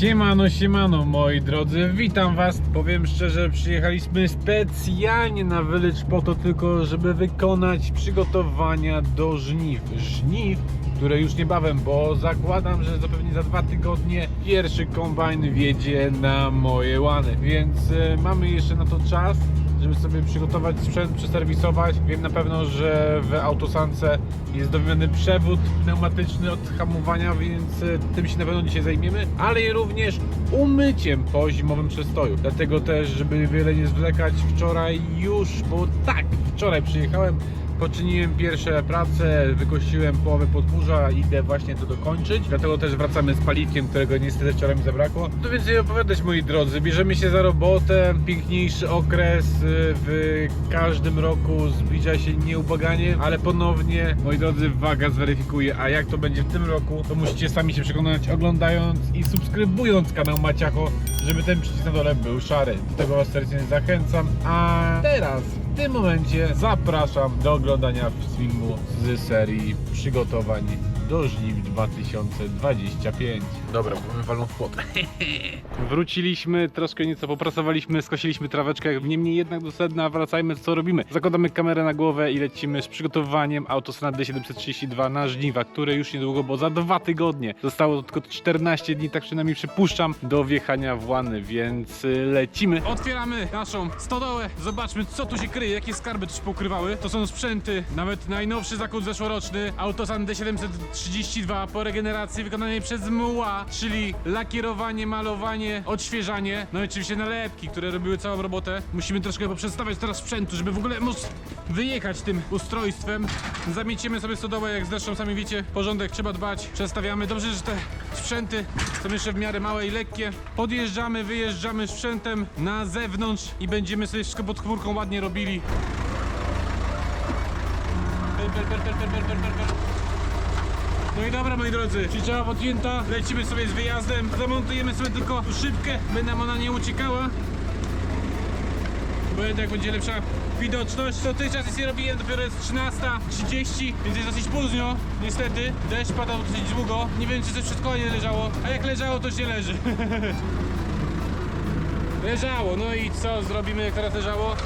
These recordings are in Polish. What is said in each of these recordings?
Siemano, siemano moi drodzy, witam was. Powiem szczerze, przyjechaliśmy specjalnie na Village po to tylko, żeby wykonać przygotowania do żniw. Żniw, które już niebawem, bo zakładam, że zapewne za dwa tygodnie pierwszy kombajn wjedzie na moje łany, więc e, mamy jeszcze na to czas żeby sobie przygotować sprzęt, przeserwisować. Wiem na pewno, że w autosance jest do wymiany przewód pneumatyczny od hamowania, więc e, tym się na pewno dzisiaj zajmiemy, ale również umyciem po zimowym przestoju. Dlatego też, żeby wiele nie zwlekać, wczoraj już, bo tak, wczoraj przyjechałem, Poczyniłem pierwsze prace, wykościłem połowę podwórza, idę właśnie to dokończyć. Dlatego też wracamy z paliwkiem, którego niestety wczoraj mi zabrakło. To więcej opowiadać moi drodzy, bierzemy się za robotę, piękniejszy okres y, w każdym roku zbliża się nieubaganie, ale ponownie moi drodzy waga zweryfikuje, a jak to będzie w tym roku, to musicie sami się przekonać oglądając i subskrybując kanał Maciacho, żeby ten przycisk na dole był szary. Do tego was serdecznie zachęcam, a teraz w tym momencie zapraszam do oglądania filmu z serii przygotowań do żniw 2025. Dobra, bo my walą w płot. Wróciliśmy, troszkę nieco popracowaliśmy, skosiliśmy traweczkę, niemniej jednak do sedna wracajmy co robimy. Zakładamy kamerę na głowę i lecimy z przygotowaniem Autostrada D732 na żniwa, które już niedługo, bo za dwa tygodnie zostało tylko 14 dni, tak przynajmniej przypuszczam, do wjechania w łany, więc y, lecimy. Otwieramy naszą stodołę, zobaczmy co tu się kryje, jakie skarby tu się pokrywały. To są sprzęty, nawet najnowszy zakup zeszłoroczny, Autosan D732 po regeneracji wykonanej przez MUA, czyli lakierowanie, malowanie, odświeżanie. No i oczywiście nalepki, które robiły całą robotę. Musimy troszkę poprzestawiać teraz sprzętu, żeby w ogóle móc wyjechać tym ustrojstwem. Zamieciemy sobie stodołę, jak zresztą sami wiecie, porządek trzeba dbać. Przestawiamy. Dobrze, że te sprzęty są jeszcze w miarę małe i lekkie. Podjeżdżamy, wyjeżdżamy sprzętem na zewnątrz i będziemy sobie wszystko pod chmurką ładnie robili. Per, per, per, per, per, per, per. No i dobra moi drodzy, ćwicza podjęta, lecimy sobie z wyjazdem, zamontujemy sobie tylko szybkę, by nam ona nie uciekała. Bo jednak będzie lepsza widoczność. Dotychczas nie robiłem, dopiero jest 13.30, więc jest dosyć późno. Niestety, deszcz padał dosyć długo. Nie wiem, czy coś przed kołem nie leżało, a jak leżało, to się leży. Leżało, no i co zrobimy jak teraz leżało?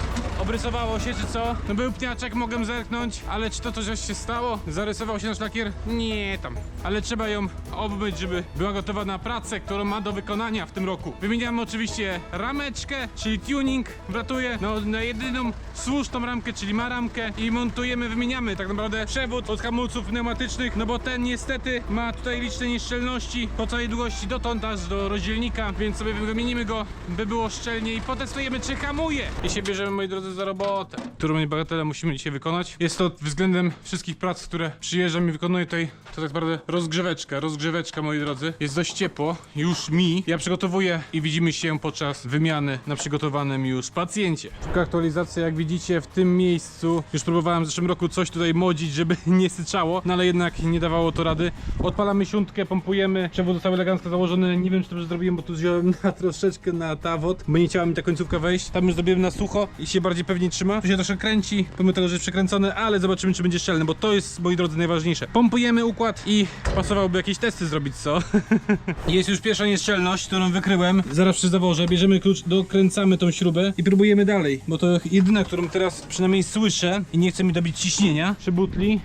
Obrysowało się czy co? No był pniaczek, mogłem zerknąć, ale czy to coś się stało? Zarysował się nasz lakier? Nie tam. Ale trzeba ją obmyć, żeby była gotowa na pracę, którą ma do wykonania w tym roku. Wymieniamy oczywiście rameczkę, czyli tuning, wratuję no, na jedyną słuszną ramkę, czyli ma ramkę i montujemy, wymieniamy tak naprawdę przewód od hamulców pneumatycznych, no bo ten niestety ma tutaj liczne nieszczelności po całej długości dotąd aż do rozdzielnika, więc sobie wymienimy go, by było szczelnie i potestujemy czy hamuje. I się bierzemy moi drodzy za robotę, którą niebagatelę musimy dzisiaj wykonać. Jest to względem wszystkich prac, które przyjeżdżam i wykonuję tutaj, to tak naprawdę rozgrzeweczka, rozgrzeweczka moi drodzy. Jest dość ciepło, już mi. Ja przygotowuję i widzimy się podczas wymiany na przygotowanym już pacjencie. Szybka aktualizacja, jak widzicie w tym miejscu. Już próbowałem w zeszłym roku coś tutaj modzić, żeby nie syczało, no ale jednak nie dawało to rady. Odpalamy siuntkę, pompujemy, przewód został elegancko założony. Nie wiem, czy dobrze zrobiłem, bo tu wziąłem na troszeczkę na tawot, bo nie chciała mi ta końcówka wejść. Tam już zrobiłem na sucho i się bardziej pewnie trzyma. Tu się troszkę kręci, pomimo tego, że jest przekręcone, ale zobaczymy, czy będzie szczelny, bo to jest, moi drodzy, najważniejsze. Pompujemy układ i pasowałoby jakieś testy zrobić, co? jest już pierwsza nieszczelność, którą wykryłem. Zaraz przy zaworze bierzemy klucz, dokręcamy tą śrubę i próbujemy dalej, bo to jedyna, którą teraz przynajmniej słyszę i nie chce mi dobić ciśnienia. Przy butli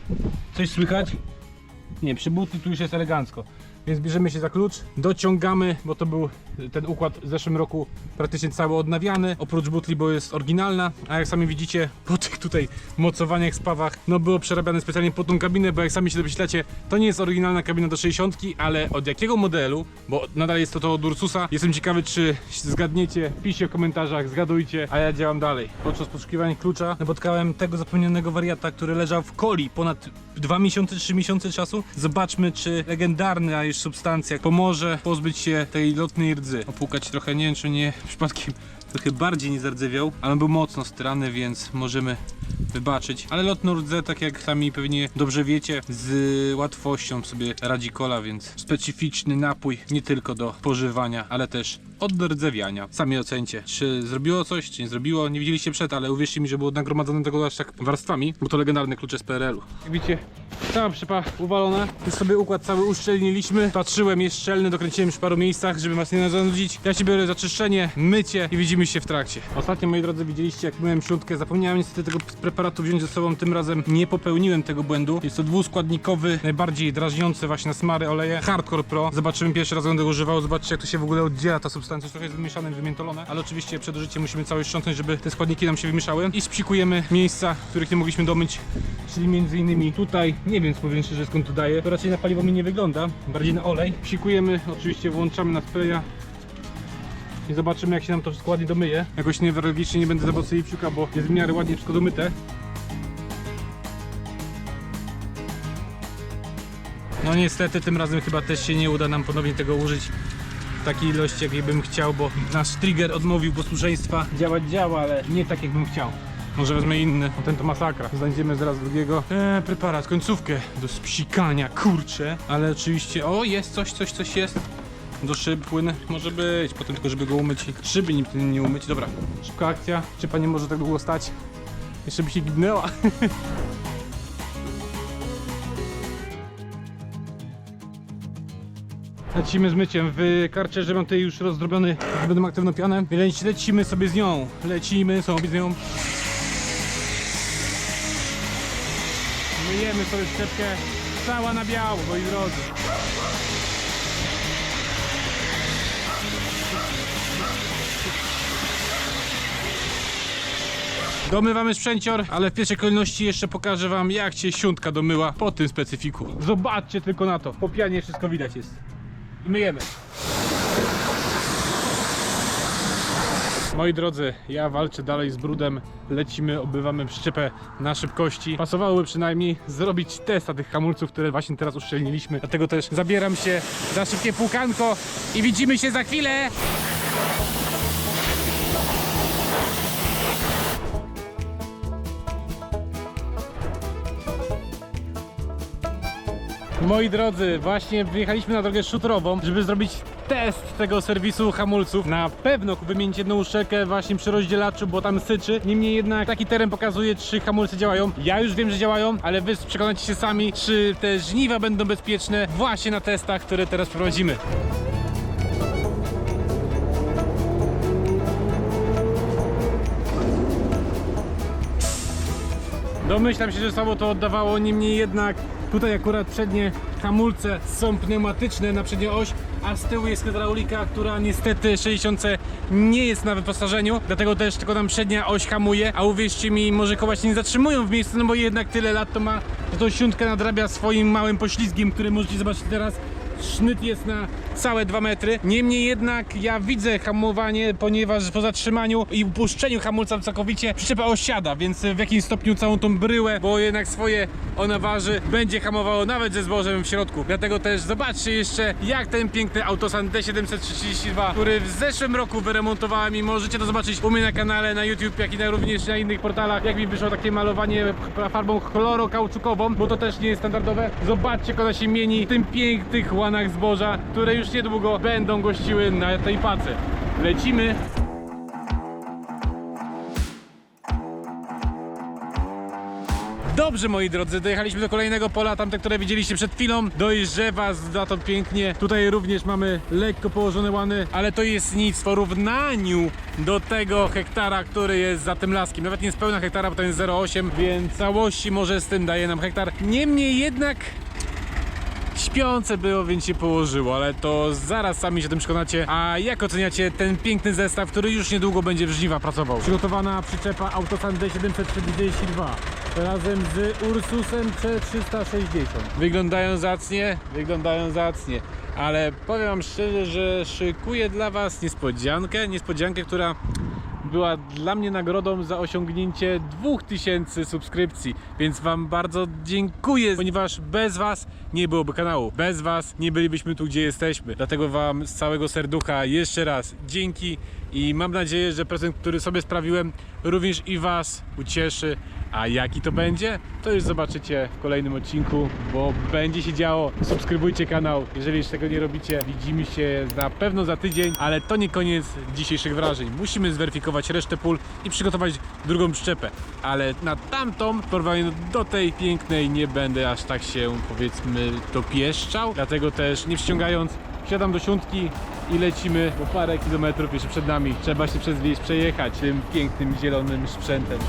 coś słychać? Nie, przy butli tu już jest elegancko. Więc bierzemy się za klucz, dociągamy, bo to był ten układ w zeszłym roku praktycznie cały odnawiany, oprócz butli, bo jest oryginalna, a jak sami widzicie, po tych tutaj mocowaniach, spawach, no było przerabiane specjalnie po tą kabinę, bo jak sami się domyślacie, to nie jest oryginalna kabina do 60, ale od jakiego modelu, bo nadal jest to to od Ursusa, jestem ciekawy, czy zgadniecie, piszcie w komentarzach, zgadujcie, a ja działam dalej. Podczas poszukiwania klucza napotkałem tego zapomnianego wariata, który leżał w coli ponad 2 miesiące, 3 miesiące czasu. Zobaczmy, czy legendarna już substancja pomoże pozbyć się tej lotnej rdzy. Opłukać trochę, nie wiem, czy nie przypadkiem trochę bardziej nie zardzewiał, ale on był mocno strany, więc możemy wybaczyć. Ale lotną rdzę, tak jak sami pewnie dobrze wiecie, z łatwością sobie radzi kola, więc specyficzny napój nie tylko do pożywania, ale też od rdzewiania. Sami ocencie, czy zrobiło coś, czy nie zrobiło. Nie widzieliście przed, ale uwierzcie mi, że było nagromadzone tego aż tak warstwami, bo to legendarny klucze z PRL-u. Jak widzicie, Cała przypa uwalona. Już sobie układ cały uszczelniliśmy. Patrzyłem, jest szczelny, dokręciłem już w paru miejscach, żeby was nie zanudzić. Ja się biorę za czyszczenie, mycie i widzimy się w trakcie. Ostatnio, moi drodzy, widzieliście jak myłem śrutkę. Zapomniałem niestety tego preparatu wziąć ze sobą. Tym razem nie popełniłem tego błędu. Jest to dwuskładnikowy, najbardziej drażniący właśnie na smary oleje. Hardcore Pro. Zobaczymy pierwszy raz, będę go używał. Zobaczcie jak to się w ogóle oddziela ta substancja. Trochę jest wymieszane, wymiętolone, ale oczywiście przed użyciem musimy cały strząsnąć, żeby te składniki nam się wymieszały. I spsikujemy miejsca, których nie mogliśmy domyć, czyli między innymi tutaj. Nie wiem, powiem szczerze, skąd to daje. To raczej na paliwo mi nie wygląda, bardziej na olej. Psikujemy, oczywiście włączamy na spraya. I zobaczymy jak się nam to wszystko ładnie domyje. Jakoś newralgicznie nie będę za mocno jej psiuka, bo jest w miarę ładnie wszystko domyte. No niestety tym razem chyba też się nie uda nam ponownie tego użyć w takiej ilości jakiej bym chciał, bo nasz trigger odmówił posłuszeństwa. Działać działa, ale nie tak jak bym chciał. Może wezmę inny, bo ten to masakra. Znajdziemy zaraz drugiego. Eee, preparat, końcówkę do spsikania, kurczę. Ale oczywiście, o jest coś, coś, coś jest. Do szyb płyn może być, potem tylko żeby go umyć. Szyby nim tym nie umyć. Dobra, szybka akcja. Szyba nie może tak długo stać. Jeszcze by się gibnęła. Lecimy z myciem. W karczerze mam tutaj już rozdrobiony będą aktywną pianę, więc lecimy sobie z nią. Lecimy sobie z nią. Myjemy sobie szczepkę cała na biało, moi drodzy. Domywamy sprzęcior, ale w pierwszej kolejności jeszcze pokażę wam jak się siuntka domyła po tym specyfiku. Zobaczcie tylko na to. Po pianie wszystko widać jest. I myjemy. Moi drodzy, ja walczę dalej z brudem. Lecimy, obywamy przyczepę na szybkości. Pasowałoby przynajmniej zrobić test na tych hamulców, które właśnie teraz uszczelniliśmy. Dlatego też zabieram się za szybkie płukanko i widzimy się za chwilę. Moi drodzy, właśnie wyjechaliśmy na drogę szutrową, żeby zrobić test tego serwisu hamulców. Na pewno wymienić jedną uszczelkę właśnie przy rozdzielaczu, bo tam syczy. Niemniej jednak taki teren pokazuje, czy hamulce działają. Ja już wiem, że działają, ale wy przekonacie się sami, czy te żniwa będą bezpieczne właśnie na testach, które teraz prowadzimy. Domyślam się, że samo to oddawało, niemniej jednak tutaj akurat przednie hamulce są pneumatyczne na przednią oś, a z tyłu jest hydraulika, która niestety 60 nie jest na wyposażeniu, dlatego też tylko nam przednia oś hamuje, a uwierzcie mi, może koła się nie zatrzymują w miejscu, no bo jednak tyle lat to ma, że tą siuntka nadrabia swoim małym poślizgiem, który możecie zobaczyć teraz. Sznyt jest na całe 2 metry. Niemniej jednak ja widzę hamowanie, ponieważ po zatrzymaniu i upuszczeniu hamulca całkowicie przyczepa osiada, więc w jakimś stopniu całą tą bryłę, bo jednak swoje ona waży, będzie hamowało nawet ze zbożem w środku. Dlatego też zobaczcie jeszcze jak ten piękny Autosan D732, który w zeszłym roku wyremontowałem i możecie to zobaczyć u mnie na kanale, na YouTube, jak i na, również na innych portalach, jak mi wyszło takie malowanie farbą chlorokauczukową, bo to też nie jest standardowe. Zobaczcie, jak ona się mieni w tym pięknych łanach zboża, które już niedługo będą gościły na tej pace. Lecimy! Dobrze moi drodzy, dojechaliśmy do kolejnego pola, tamte, które widzieliście przed chwilą. Dojrzewa za to pięknie. Tutaj również mamy lekko położone łany, ale to jest nic w porównaniu do tego hektara, który jest za tym laskiem. Nawet nie jest pełna hektara, bo to jest 0,8, więc całości może z tym daje nam hektar. Niemniej jednak Śpiące było, więc się położyło, ale to zaraz sami się tym przekonacie. A jak oceniacie ten piękny zestaw, który już niedługo będzie w żniwa pracował? Przygotowana przyczepa Autosan D742 razem z Ursusem C360. Wyglądają zacnie, wyglądają zacnie. Ale powiem wam szczerze, że szykuję dla was niespodziankę, niespodziankę, która była dla mnie nagrodą za osiągnięcie 2000 subskrypcji, więc Wam bardzo dziękuję, ponieważ bez Was nie byłoby kanału, bez Was nie bylibyśmy tu, gdzie jesteśmy. Dlatego Wam z całego serducha jeszcze raz dzięki i mam nadzieję, że prezent, który sobie sprawiłem, również i Was ucieszy. A jaki to będzie? To już zobaczycie w kolejnym odcinku, bo będzie się działo. Subskrybujcie kanał, jeżeli jeszcze tego nie robicie. Widzimy się na pewno za tydzień, ale to nie koniec dzisiejszych wrażeń. Musimy zweryfikować resztę pól i przygotować drugą przyczepę. Ale na tamtą, w porównaniu do tej pięknej, nie będę aż tak się, powiedzmy, dopieszczał. Dlatego też nie wciągając, wsiadam do siódmki i lecimy, bo parę kilometrów jeszcze przed nami. Trzeba się przez wieś przejechać tym pięknym, zielonym sprzętem.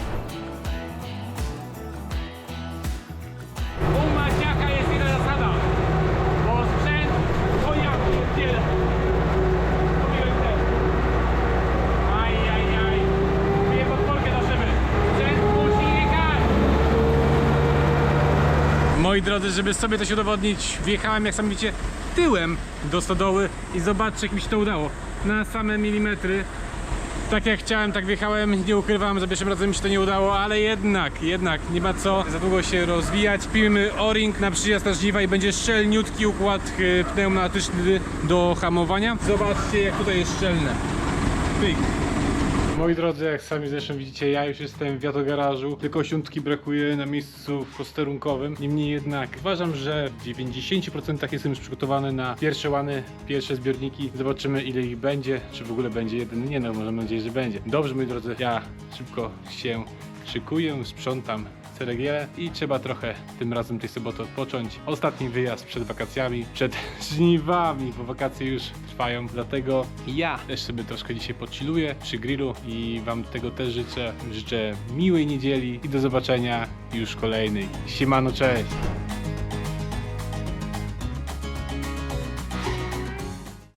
Drodzy, żeby sobie coś udowodnić, wjechałem jak sami widzicie tyłem do stodoły i zobaczcie jak mi się to udało. Na same milimetry tak jak chciałem, tak wjechałem. Nie ukrywam, za pierwszym razem mi się to nie udało, ale jednak, jednak nie ma co za długo się rozwijać. Pilmy o-ring na przyjazd na żniwa i będzie szczelniutki układ e, pneumatyczny do hamowania. Zobaczcie jak tutaj jest szczelne. Pyk. Moi drodzy, jak sami zresztą widzicie, ja już jestem w wiatogarażu, tylko siódmki brakuje na miejscu posterunkowym. Niemniej jednak uważam, że w 90% jestem już przygotowany na pierwsze łany, pierwsze zbiorniki. Zobaczymy ile ich będzie, czy w ogóle będzie jeden. Nie no, mam nadzieję, że będzie. Dobrze, moi drodzy, ja szybko się szykuję, sprzątam i trzeba trochę tym razem tej soboty odpocząć. Ostatni wyjazd przed wakacjami, przed żniwami, bo wakacje już trwają, dlatego ja też sobie troszkę dzisiaj podchilluję przy grillu i wam tego też życzę. Życzę miłej niedzieli i do zobaczenia już kolejnej. Siemano, cześć!